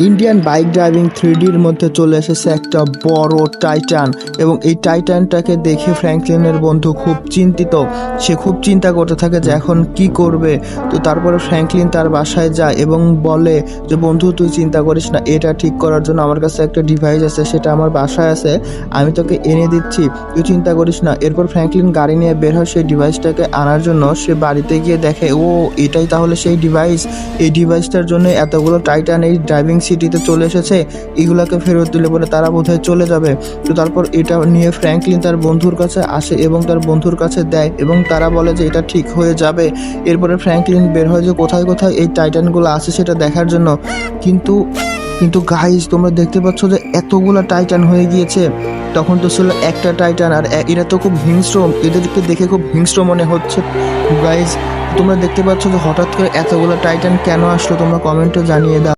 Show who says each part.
Speaker 1: Indian bike driving থ্রিডির মধ্যে চলে এসেছে একটা বড় টাইটান এবং এই টাইটানটাকে দেখে ফ্র্যাঙ্কলিনের বন্ধু খুব চিন্তিত। সে খুব চিন্তা করতে থাকে যে এখন কি করবে। তো তারপরে ফ্র্যাঙ্কলিন তার বাসায় যায় এবং বলে যে, বন্ধু, তুই চিন্তা করিস না, এটা ঠিক করার জন্য আমার কাছে একটা ডিভাইস আছে, সেটা আমার বাসায় আছে, আমি তোকে এনে দিচ্ছি। তুই চিন্তা করিস না। এরপর ফ্র্যাঙ্কলিন গাড়ি নিয়ে বের হয় সেই ডিভাইসটাকে আনার জন্য। সে বাড়িতে গিয়ে দেখে, ও, এটাই তাহলে সেই ডিভাইস এই ডিভাইসটার জন্য এতগুলো টাইটান এই ড্রাইভিং সিটিতে চলে এসেছে। এগুলাকে ফেরত দিলে বলে তারা বোধহয় চলে যাবে। তো তারপর এটা নিয়ে ফ্র্যাঙ্কলিন তার বন্ধুর কাছে আসে এবং তার বন্ধুর কাছে দেয় এবং তারা বলে যে এটা ঠিক হয়ে যাবে। এরপরে ফ্র্যাঙ্কলিন বের হয় যে কোথায় কোথায় এই টাইটানগুলো আছে সেটা দেখার জন্য। কিন্তু কিন্তু গাইজ তোমরা দেখতে পাচ্ছ যে এতগুলো টাইটান হয়ে গিয়েছে। তখন তো ছিল একটা টাইটান আর এরা তো খুব হিংস্র। এদেরকে দেখে খুব হিংস্র মনে হচ্ছে। গাইজ তোমরা দেখতে পাচ্ছ যে হঠাৎ করে এতগুলো টাইটান কেন আসলো? তোমরা কমেন্টে জানিয়ে দাও।